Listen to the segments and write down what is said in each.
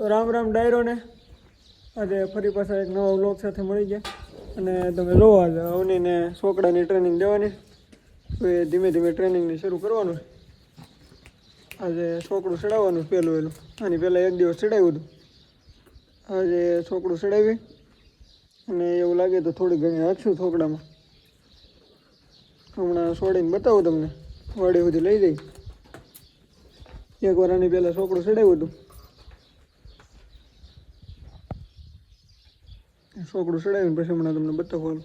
રામ રામ ડાયરોને. આજે ફરી પાછા એક નવા વ્લોગ સાથે મળી ગયા. અને તમે જોવો આજે અવનીને છોકરાની ટ્રેનિંગ દેવાની. તો એ ધીમે ધીમે ટ્રેનિંગને શરૂ કરવાનું. આજે છોકરું ચડાવવાનું પહેલું વહેલું આની પહેલાં એક દિવસ ચડાવ્યું હતું. આજે છોકરું ચડાવી. અને એવું લાગે તો થોડી ઘણી રાખશું થોકડામાં હમણાં છોડીને બતાવું તમને. વાડી સુધી લઈ જઈ. એક વાર આની પહેલાં છોકરું ચડાવ્યું હતું. છોકરું ચડાવીને પછી હમણાં તમને બતાવવાનું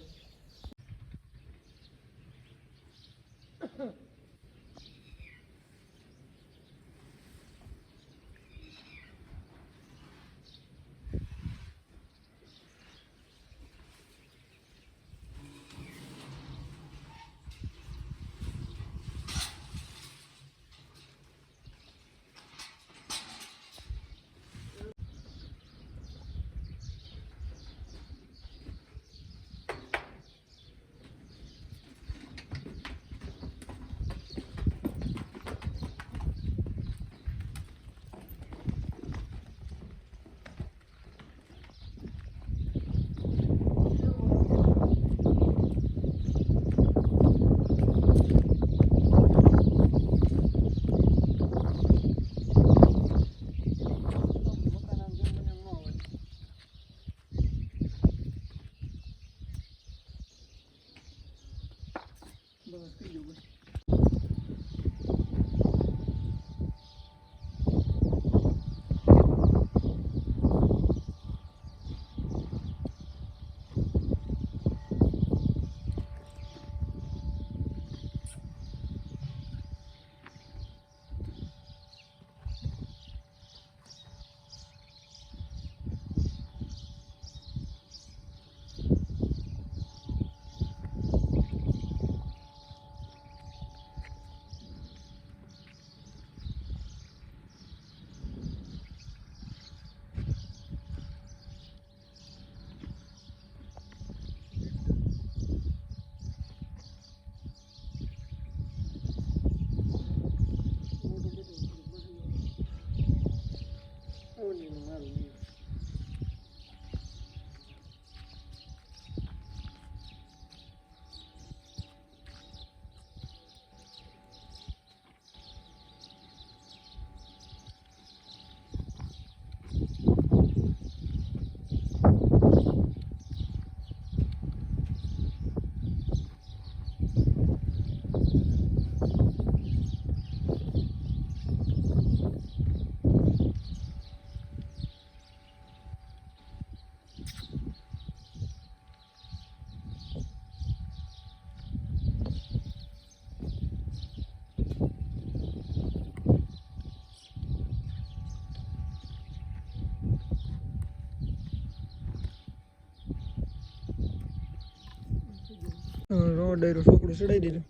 રોડ ડાયરો છોકરું ચડાવી દીધું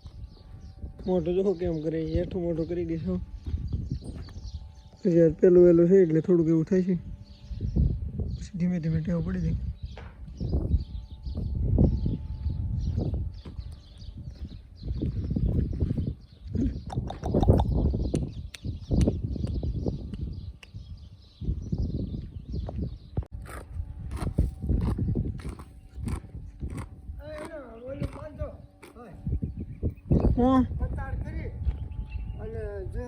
મોટું જો કેમ કરે હેઠું મોટું કરી દઈશું પછી પેલું વહેલું છે એટલે થોડુંક એવું થાય છે. પછી ધીમે ધીમે ટેવ પડી જાય. હા. પતાળ કરી અને જે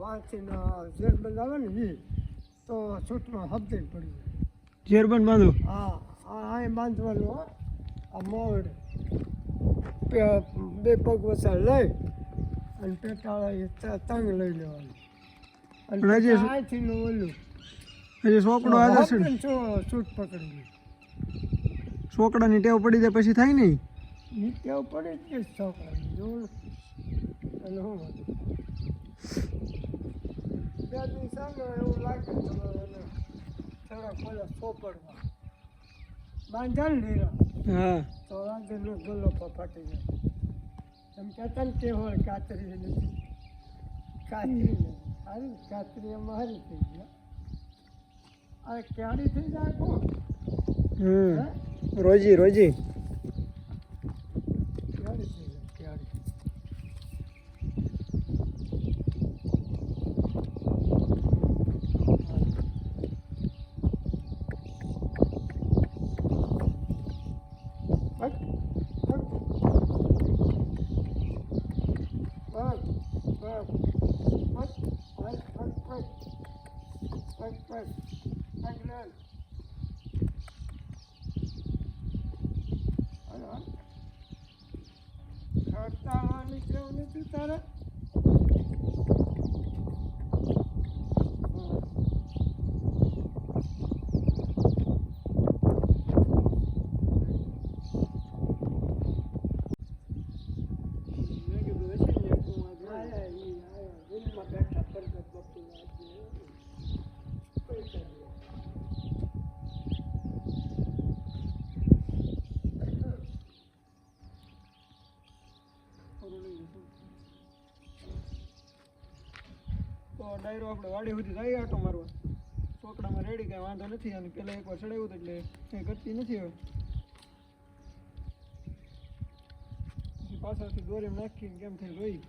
વાંચીને ઝેરબંધ આવે ને એ તો છૂટમાં હબદે પડી ઝેરબંધ બાંધો? હા હા અહીં બાંધવાનું હો. આ મોડ બે પગ વસા લઈ અને પેટાળા તંગ લઈ લેવાનું. અને અહીંથી ઓલું. હજી છોકરો આદર છે છૂટ પકડી ગઈ છોકરાની ટેવ પડી જાય પછી થાય નહીં? ઈ ટેવ પડે જ ગઈ છોકરાની જોવું અને હું બે દિવસ એવું લાગે એને થોડા ખોલા સોપડવા. બાંધણ લીરા હા. તો વાંધો પર ફાટી જાય. એમ કહેતા ને કે હોય કાતરી નથી કાતરી નથી હારી કાતરી એમાં હારી થઈ ગયા આ ક્યારે થઈ જાય કોણ? રોજી રોજી ક્યારી થઈ જાય ક્યારી પગ પગ તો ડાયરો આપણે વાડી સુધી જઈએ આટો મારવા. ચોકડામાં રેડી, કાંઈ વાંધો નથી. અને પેલા એકવાર ચડાવ્યું એટલે કંઈ કરતી નથી હવે. પછી પાછળથી દોરી નાખીને કેમ થઈ જોઈ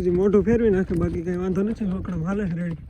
પછી મોઢું ફેરવી નાખે બાકી કઈ વાંધો નથી રોકડા હાલે રેડી.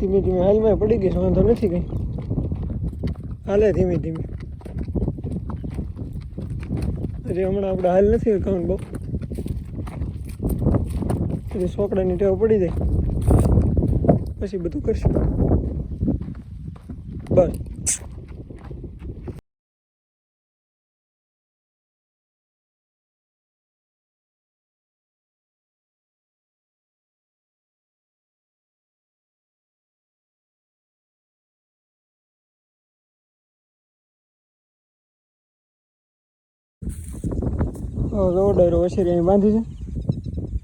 ધીમે ધીમે હાલમાં પડી ગઈ વાંધો નથી કઈ. હાલે ધીમે ધીમે. હજી હમણાં આપણે હાલ નથી એકાઉન્ટ બહુ. હજી છોકરાની ટેવ પડી જાય. પછી બધું કરશું. રોડાયરો વસેરી અહીં બાંધી છે.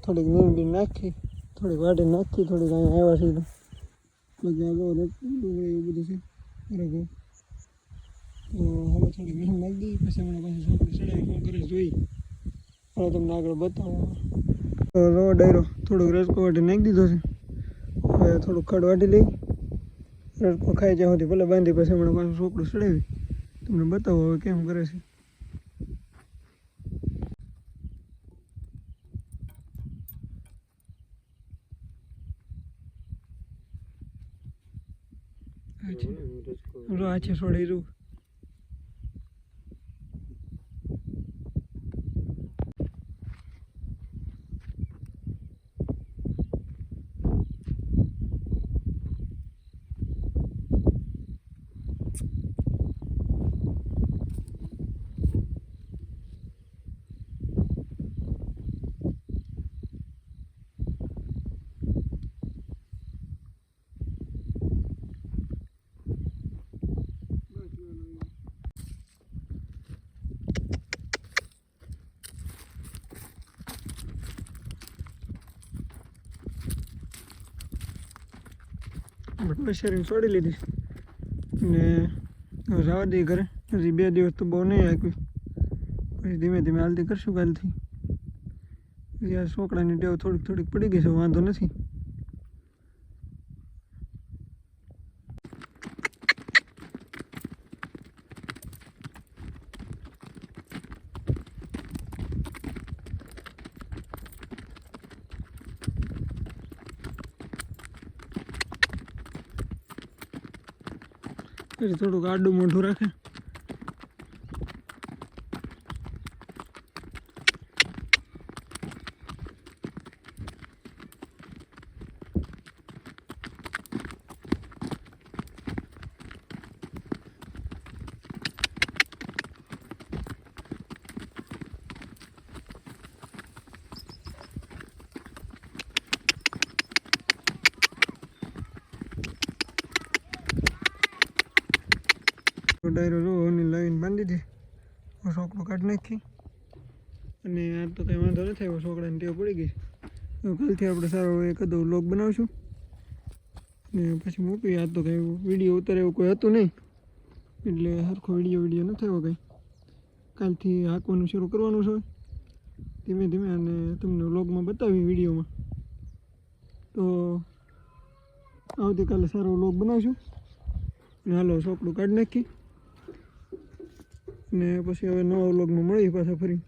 થોડીક નીમ બીમ નાખી, થોડીક વાટી નાખી, થોડીક અહીંયા આવ્યા છે આ બહુ એવું બધું છે. બરાબર તો હવે થોડીક નીમ નાખી પછી હમણાં પાછું છોકરી ચડાવી ફોન કરે જોઈ. હવે તમને આગળ બતાવો. તો ડાયરો, થોડોક રસકો વાટી નાખી દીધો છે. હવે થોડુંક ખડ વાટી લઈ. રસકો ખાઈ જ્યાં સુધી ભલે બાંધી, પછી હમણાં પાછું છોકરું ચડાવી. તમને બતાવો હવે કેમ કરે છે આ છે રો આ છે છોડી રૂ શેરિંગ છોડી લીધી. ને જવા દઈએ ઘરે. હજી બે દિવસ તો બહુ નહીં આપ્યું. પછી ધીમે ધીમે હાલતી કરશું કાલથી. આ છોકરાની ટેવ થોડીક થોડીક પડી ગઈ છે, વાંધો નથી. પછી થોડુંક આડું મોઢું રાખે. તો ડાયરો જો, અને લાવીને બાંધી દે. છોકરો કાઢી નાખી. અને આ તો કંઈ વાંધો નથી આવ્યો છોકરાને ટેવ પડી ગઈ. તો કાલથી આપણે સારો એકાદો વ્લોગ બનાવશું. ને પછી મૂકીએ આ તો કંઈ વીડિયો ઉતારે એવું કોઈ હતું નહીં. એટલે સરખો વીડિયો વીડિયો નથી આવ્યો કંઈ. કાલથી હાંકવાનું શરૂ કરવાનું છે. ધીમે ધીમે અને તમને વ્લોગમાં બતાવી વિડીયોમાં. તો આવતીકાલે સારો વ્લોગ બનાવશું. અને હાલો ચોપડું કાઢી નાખી. ને પછી હવે નવા વ્લોગમાં મળીએ પાછા ફરી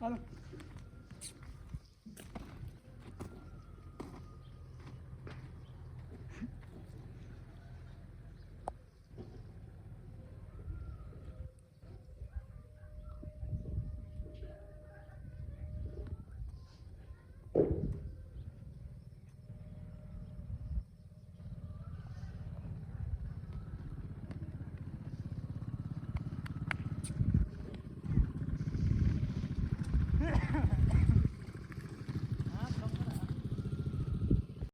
હાલો